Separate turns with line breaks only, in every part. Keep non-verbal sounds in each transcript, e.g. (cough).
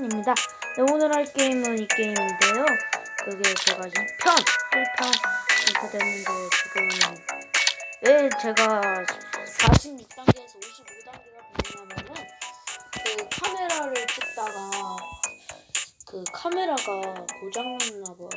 세븐입니다. 네, 오늘 할 게임은 이 게임인데요. 그게 제가 2편, 1편 이렇게 됐는데 지금 왜 제가 46단계에서 55단계가 됐냐면은 그 카메라를 찍다가 그 카메라가 고장났나 봐요.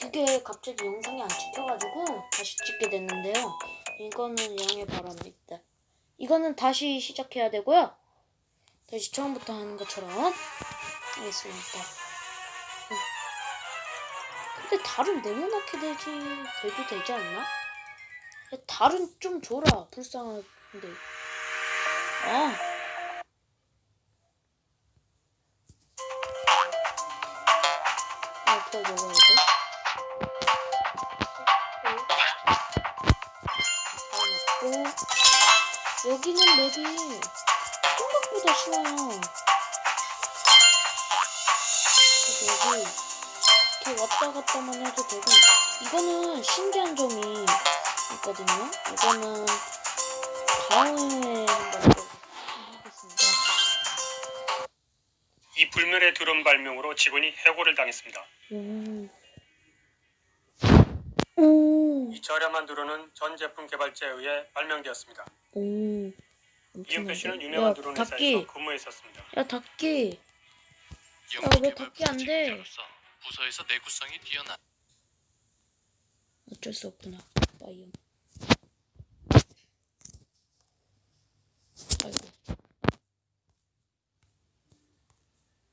그게 갑자기 영상이 안 찍혀가지고 다시 찍게 됐는데요. 이거는 양해 바랍니다. 이거는 다시 시작해야 되고요. 다시 처음부터 하는 것처럼 하겠습니다. 응. 근데 달은 네모나게 되지 돼도 되지 않나? 야, 달은 좀 줘라 불쌍한데. 아. 아, 쉬워요. 여기 이렇게 왔다 갔다만 해도 되고 이거는 신기한 점이 있거든요. 이거는 다음에 한번.
이 불멸의 드론 발명으로 직원이 해고를 당했습니다.
오. 오.
이 저렴한 드론은 전 제품 개발자에 의해 발명되었습니다.
오. 엄청난데?
유명한
야,
드론
닭기.
회사에서 근무했었습니다.
야, 닭기.
영국
왜
개발
닫기 안 돼?
프로젝트로서 부서에서 내구성이 뛰어난
어쩔 수 없구나. 바이옴. 아이고.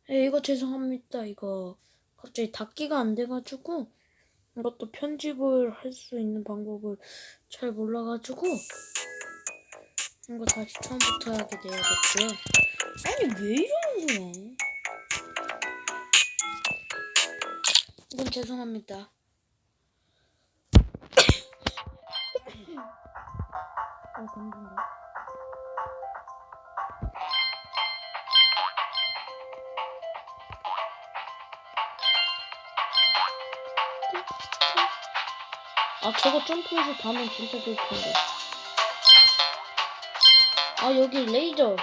에 이거 죄송합니다. 이거 갑자기 닫기가 안 돼가지고 이것도 편집을 할 수 있는 방법을 잘 몰라가지고 이거 다시 처음부터 하게 돼야겠고요. 아니 왜 이러는 거야? 이건 죄송합니다. 어, 감동다. 아, 저거 점프해서 가면 진짜 좋을 텐데. 아, 여기 레이저.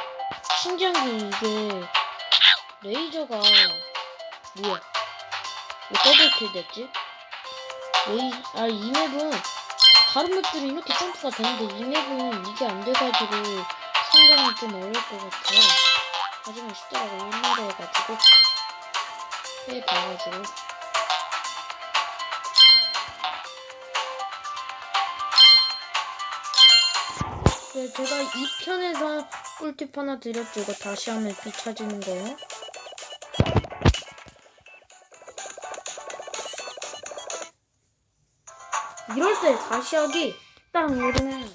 신기한 게 이게, 레이저가, 뭐야. 왜 더블킬 됐지? 레이, 아, 이 맵은, 다른 맵들은 이렇게 점프가 되는데 이 맵은 이게 안 돼가지고 상당히 좀 어려울 것 같아요. 하지만 쉽더라고 옛날에 해가지고 해봐가지고 네, 제가 2편에서 꿀팁 하나 드렸죠. 이거 다시 하면 비 찾는 거. 이럴 때 다시 하기 딱 누르면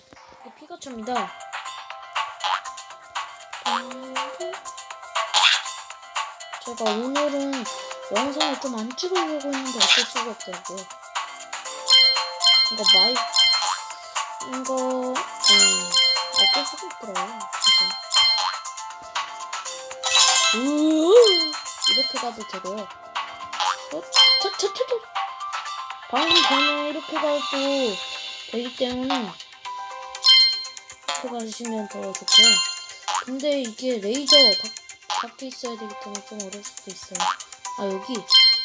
피가 찹니다. 제가 오늘은 영상을 좀 안 찍으려고 했는데 어쩔 수가 없더라고요. 이거 마이 이거 음 어쩔 수가 없더라고요. 진짜. 우 이렇게 가도 되고요. 어, 차, 차, 차, 차. 방금 전에 이렇게 가도 되기 때문에 이렇게 가시면 더 좋고요. 근데 이게 레이저 밖, 밖에 있어야 되기 때문에 좀 어려울 수도 있어요. 아 여기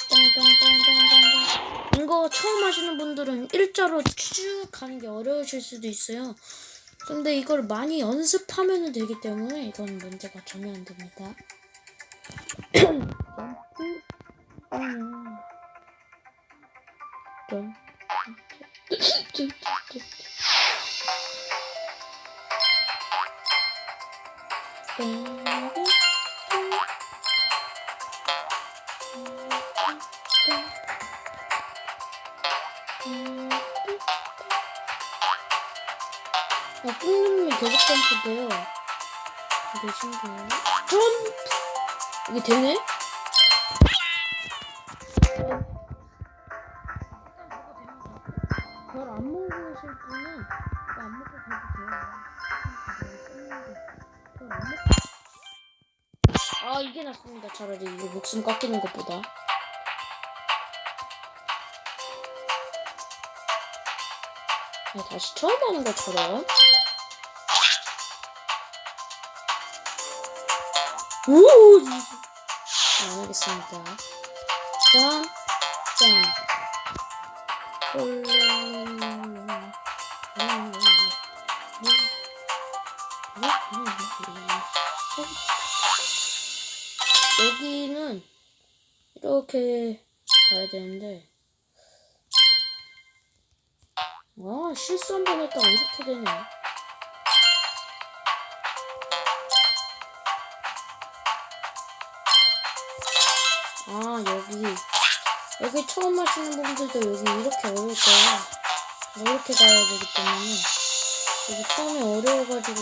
땅땅땅땅땅땅 이거 처음 하시는 분들은 일자로 쭉 가는 게 어려우실 수도 있어요. 근데 이걸 많이 연습하면 되기 때문에 이건 문제가 전혀 안 됩니다. (laughs) 아, 뿡님이 계속 점프돼요. 이게 신기해요. 점프! 이게 되네? 별안 먹으실 분은 안 먹고 가도 돼요. 별안 먹고. 아 이게 낫습니다. 차라리 이거 목숨 깎이는 것보다. 아, 다시 처음 하는 것처럼. 오! 이- 안 하겠습니다. 짠, 짠. 여기는 이렇게 가야 되는데 와 실수 한 번 했다가 이렇게 되네 아 여기. 여기 처음 하시는 분들도 여기 이렇게 어려울 거야 이렇게 가야 되기 때문에. 여기 처음에 어려워가지고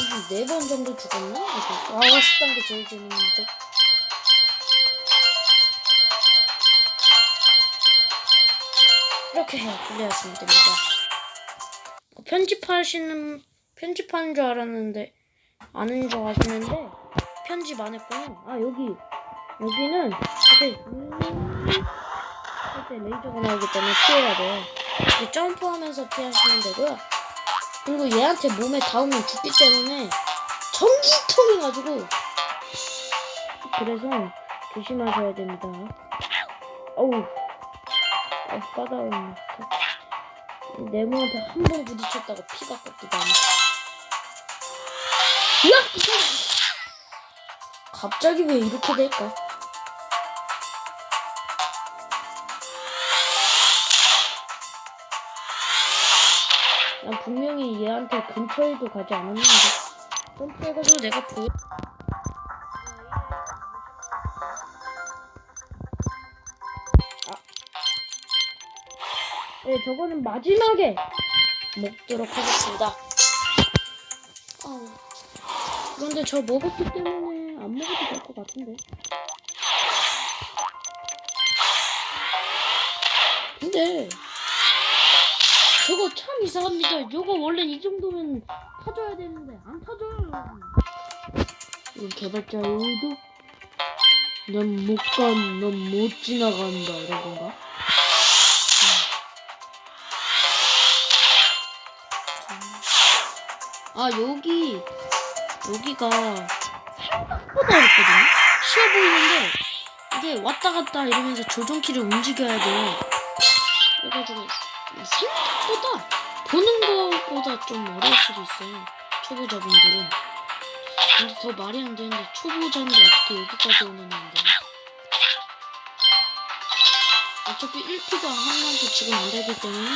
한 네 번 정도 죽었나? 아 10단계 제일 재밌는 거. 이렇게 해 플레이하시면 됩니다. 어, 편집하시는 편집하는 줄 알았는데 아는 줄 아시는데 편집 안 했고요 아 여기 여기는 이렇게 할때 레이저가 나오기 때문에 피해야 돼요 이렇게 점프하면서 피하시면 되고요 그리고 얘한테 몸에 닿으면 죽기 때문에 전기통해가지고 그래서 조심하셔야 됩니다. 어우, 어, 까다로운 네모한테 한 번 부딪혔다가 피가 하네. 야! 갑자기 왜 이렇게 될까? 분명히 얘한테 근처에도 가지 않았는데 점프해가지고 내가 보여 아. 네, 저거는 마지막에 먹도록 하겠습니다. 아우. 그런데 저 먹었기 때문에 안 먹어도 될 것 같은데. 근데 저거 참 이상합니다. 저거 원래 이 정도면 타줘야 되는데 안 타줘요. 이건 개발자의 의도? 난못 간, 난못 지나간다 이런 건가? 아 여기 여기가 생각보다 어렵거든요. 쉬워 보이는데 이게 왔다 갔다 이러면서 조종키를 움직여야 돼요. 그래가지고 생각보다 보는 것보다 좀 어려울 수도 있어요. 초보자분들은. 근데 더 말이 안 되는데 초보자인데 어떻게 여기까지 안 되나? 어차피 1피가 하나도 지금 안 되기 때문에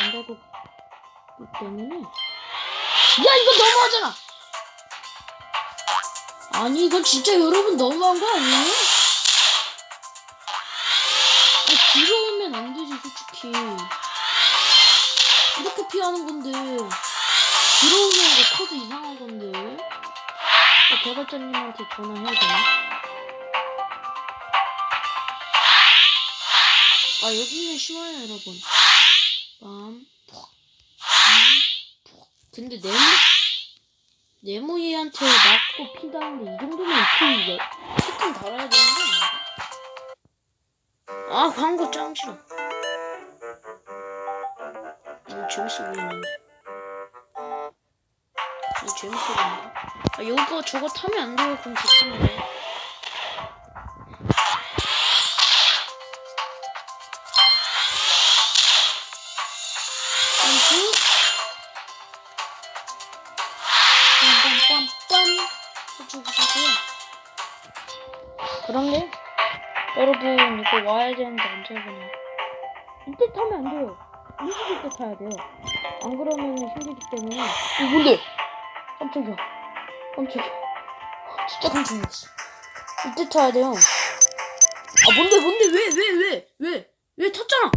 안 되기 때문에 야 이거 너무하잖아! 아니 이건 진짜 여러분 너무한 거 아니에요? 오면 안 되지, 솔직히. 이렇게 피하는 건데. 오면 이거 코드 이상한 건데. 어, 개발자님한테 전화해야 되나? 아, 여기는 쉬워요, 여러분. 빰, 푹, 빰, 푹. 근데 네모, 네모이한테 맞고 핀다는데 이 정도면 피, 색깔 달아야 되는 거 아 광고 짱 싫어. 이거 재밌어 보이는데. 이거 재밌어 보이는데? 아 이거 저거 타면 안 돼요. 그럼 점프 빰빰빰빰 해주고요. 그런데 여러분 이거 와야 되는데 언제 오나 이때 타면 안 돼요. 움직일 때 타야 돼요. 안 그러면 힘들기 때문에. 이거 뭔데? 깜짝이야. 깜짝이야. 진짜 깜짝 놀랐어 이때 타야 돼요. 아 뭔데 뭔데? 왜 왜 왜? 왜? 왜 탔잖아!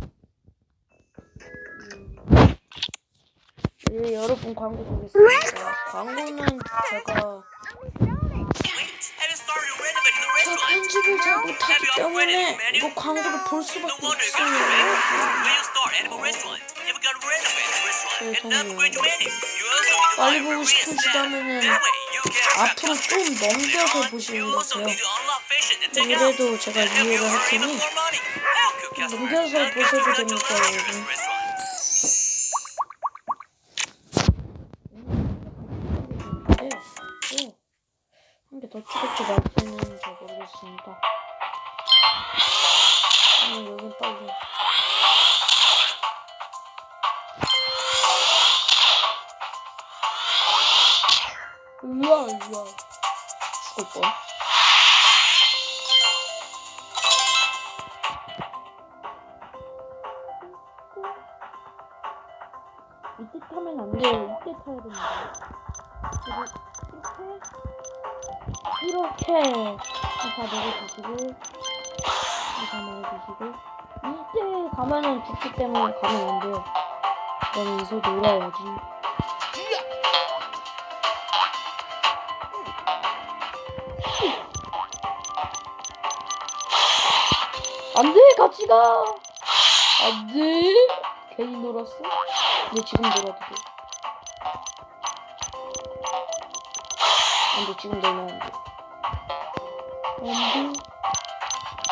예 여러분 광고 보겠습니다. 광고는 제가 저 편집을 잘 못하기 때문에 이거 광고를 볼 수밖에 없어요. 빨리 보고 싶으시다면은 앞으로 좀 넘겨서 보시는 거세요. 이래도 제가 이해를 할 테니 넘겨서 보셔도 됩니다, 여러분. 타면 안 돼요. 이때 타야 됩니다. 이렇게 이렇게 다 내려주시고 다 내려주시고 이때 가면은 죽기 때문에 가면 안 돼요. 그러면서 놀아야지. 안 돼, 같이 가. 안 돼. 괜히 놀았어? 근데 지금 놀아도 돼. 안 돼, 지금 놀면 안 돼. 안 돼.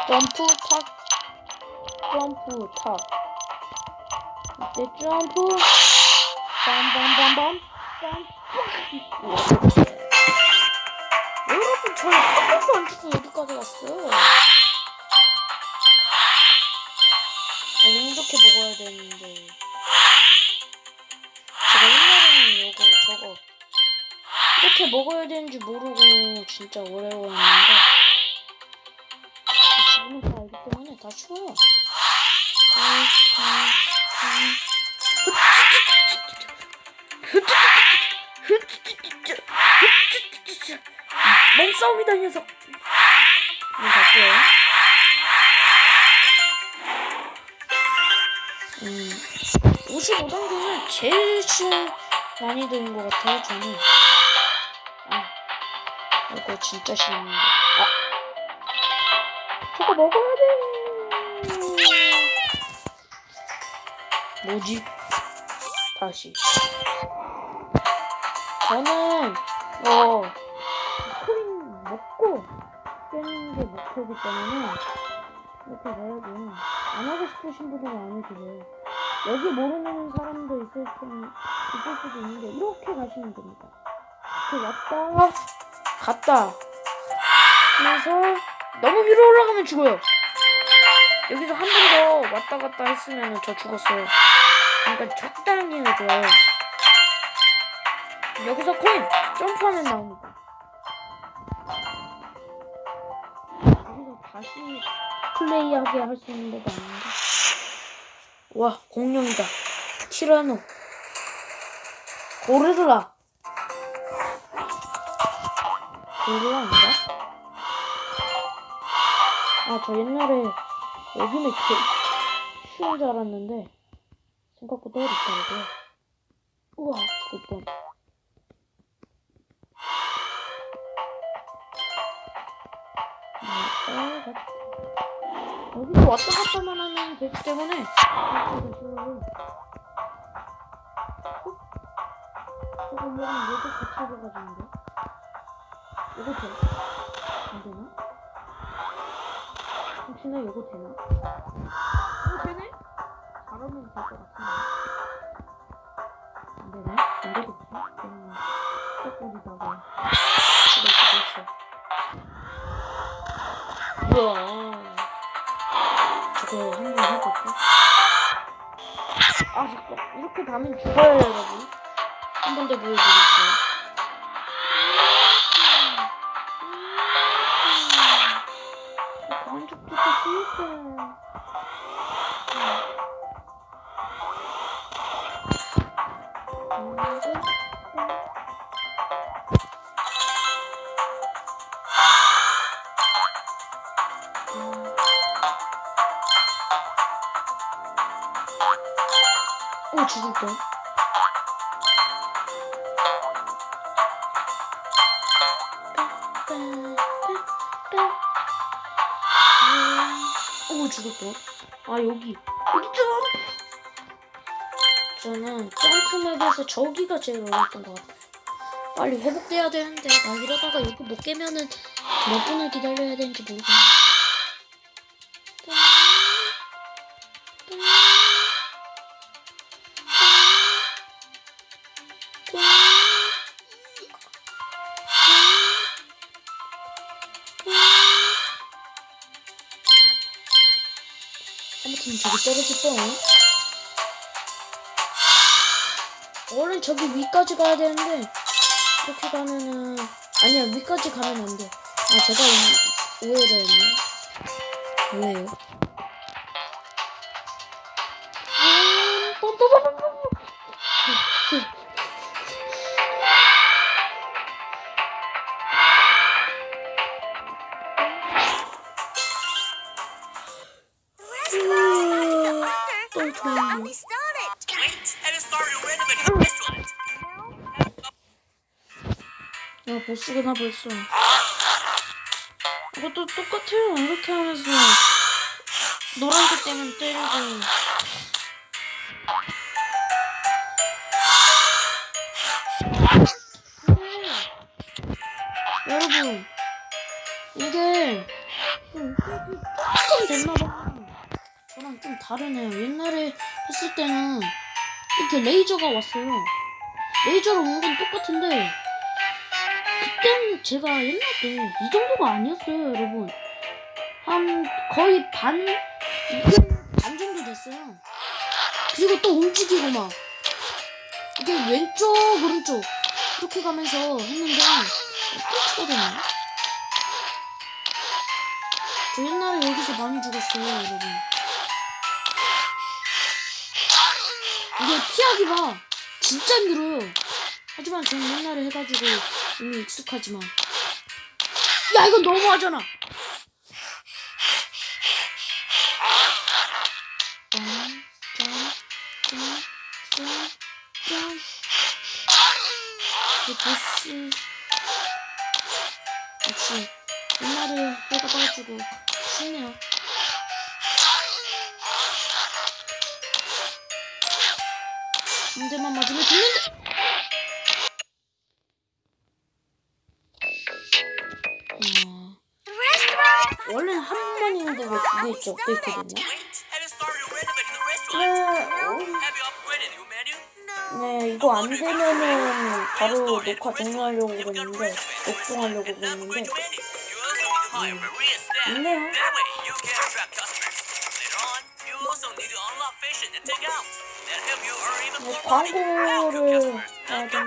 점프, 탁. 점프, 탁. 이때 점프. 빰빰빰빰. 빰. 여러분, 저한 번도 안 죽고 여기까지 왔어요. 어, 이렇게 먹어야 되는데. 제가 옛날에는 이거 저거 이렇게 먹어야 되는지 모르고 진짜 어려워했는데 지금은 다 알기 때문에 다 쉬워요. 음, 몸싸움이다 이 녀석. 이거 갈게요. 음, 55단계는 제일 쉬운 난이도인 것 같아요, 저는. 아, 이거 진짜 쉬운데. 아, 저거 먹어야 돼. 뭐지? 다시. 저는, 어, 코인 먹고 깨는 게 목표이기 때문에, 이렇게 가야죠. 안 하고 싶으신 분은 안 해도 돼요. 여기 모르는 사람도 있을, 텐, 있을 수도 있는데 이렇게 가시면 됩니다. 이렇게 왔다 갔다 그래서 너무 위로 올라가면 죽어요. 여기서 한 번 더 왔다 갔다 했으면 저 죽었어요. 그러니까 적당히 해줘요. 여기서 코인 점프하면 나옵니다. 여기서 다시 플레이하게 할 수 있는 법이 아닌가? 와 공룡이다. 티라노. 고르르라. 고르라인가? 아저 옛날에 여기는 개 쉬운 줄 알았는데 생각보다 어렵더라고요. 우와 죽을 뻔. 여기서 왔다 갔다만 하면 되기 때문에 생각보다 쉬워요. 저거 먹으면 얘도 같이 해가지는데 이거 돼? 안 되나? 혹시나 이거 되나? 이거 되네? 잘하면 될 것 같은데 안 되네? 안 되겠지? 그러면 떡꼬리다가 이거 수도 있어 뭐야 저거 한번 해볼까? 아 잠깐 이렇게 가면 죽어요 여러분 한 번 더 보여드릴게요 듣고 죽을 뻔. 오 죽을 뻔. 아 여기 여기 점프. 저는 점프 맵에서 저기가 제일 어려웠던 것 같아. 빨리 회복돼야 되는데 나 이러다가 여기 못 깨면은 몇 분을 기다려야 되는지 모르겠네. 저기 떨어질 뻔. 원래 저기 위까지 가야 되는데 이렇게 가면은 아니야 위까지 가면 안 돼. 아 제가 이, 오해를 했네. 오해요. 음, 빰빰빰빰 또 좋은데. 야 보스구나 벌써 이것도 똑같아요 이렇게 하면서 노란색 때문에 때리고 여러분 이게 좀 조금 됐나봐 저랑 좀 다르네요 옛날에 했을 때는 이렇게 레이저가 왔어요 레이저로 온 건 똑같은데 그때는 제가 옛날 때 이 정도가 아니었어요, 여러분. 한 거의 반, 반 정도 됐어요. 그리고 또 움직이고 막 이게 왼쪽 오른쪽 이렇게 가면서 했는데 또 치거든요. 저 옛날에 여기서 많이 죽었어요, 여러분. 이게 피하기가 진짜 힘들어요. 하지만 저는 옛날에 해가지고 이미 익숙하지만. 야 이건 너무하잖아. 이 보스 역시 옛날에 해가지고 쉽네요 문제만 맞으면 죽는다 어... 원래는 한 번인데 왜 두 개 있죠? 업데이트
restaurant.
네? 네 이거 안 되면은 바로 녹화 종료하려고 그랬는데 녹종하려고 그랬는데
staff.
있네요. 네,
your
광고를
to
되니까.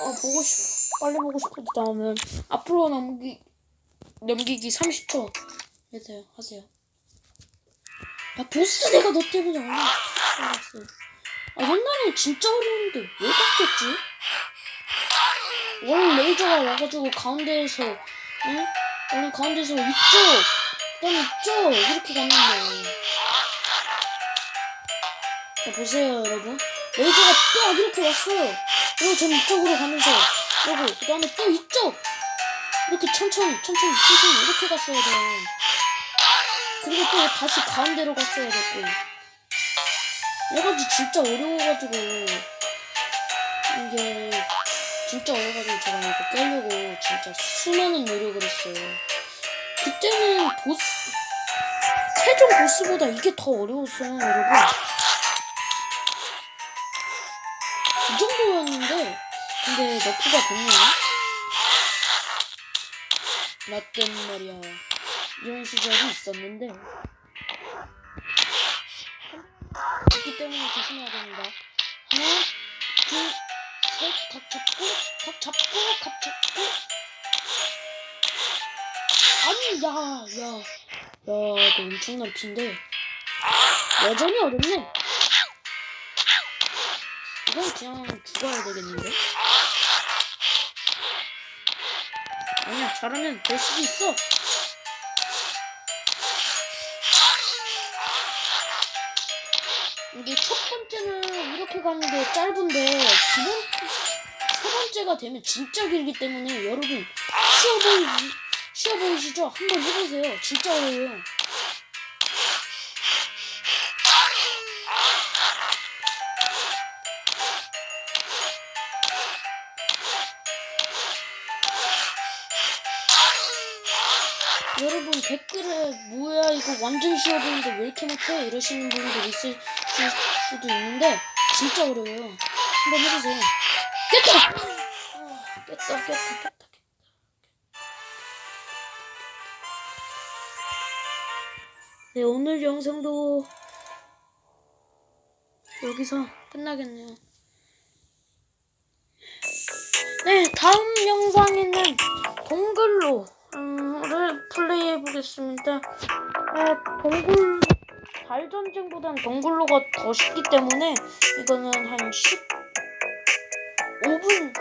어 보고 싶 빨리 보고 싶어도 나오면 앞으로 넘기 넘기기 30초 해세요 하세요. 야 보스 내가 너 때문에 얼마나 알았어. 아 옛날엔 진짜 어려운데 왜 바뀌었지? 원래 레이저가 와가지고 가운데에서 응? 원래 가운데에서 이쪽 그다음 이쪽 이렇게 갔는데 자 보세요 여러분. 레이저가 딱 이렇게 왔어요? 그리고 전 이쪽으로 가면서 그리고 그 다음에 또 이쪽 이렇게 천천히 천천히 천천히 이렇게 갔어야 돼요. 그리고 또 다시 가운데로 갔어야 됐고. 얘가지 진짜 어려워가지고. 이게 진짜 어려워가지고 제가 이거 깨려고 진짜 수많은 노력을 했어요. 그때는 보스 최종 보스보다 이게 더 어려웠어요 여러분 이 정도였는데 근데 너프가 됐네요. 나 때는 말이야. 이런 시절이 있었는데. 그렇기 때문에 조심해야 됩니다. 하나 둘셋각 잡고 각 잡고 각 잡고. 아니 야야야 너 엄청난 핀데. 여전히 어렵네 이건 그냥 죽어야 되겠는데? 아니야, 잘하면 될 수도 있어. 이게 첫 번째는 이렇게 가는 게 짧은데 두 번, 세 번째가 되면 진짜 길기 때문에 여러분 쉬워 보이지, 쉬워 보이시죠? 한번 해보세요. 진짜 어려워요. 댓글에 뭐야 이거 완전 쉬워 보이는데 왜 이렇게 못해? 이러시는 분들 있을 수- 수도 있는데 진짜 어려워요. 한번 해보세요. 깼다! 아, 깼다 깼다 깼다 네, 오늘 영상도 여기서 끝나겠네요. 네, 다음 영상에는 동굴로 를 플레이해 보겠습니다. 네, 동굴 달 전쟁보단 동굴로가 더 쉽기 때문에 이거는 한 15분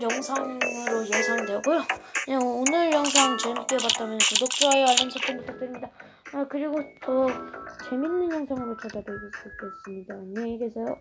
영상으로 예상되고요. 네, 오늘 영상 재밌게 봤다면 구독, 좋아요, 알림 설정 부탁드립니다. 아, 그리고 더 재밌는 영상으로 찾아뵙겠습니다. 안녕히 계세요.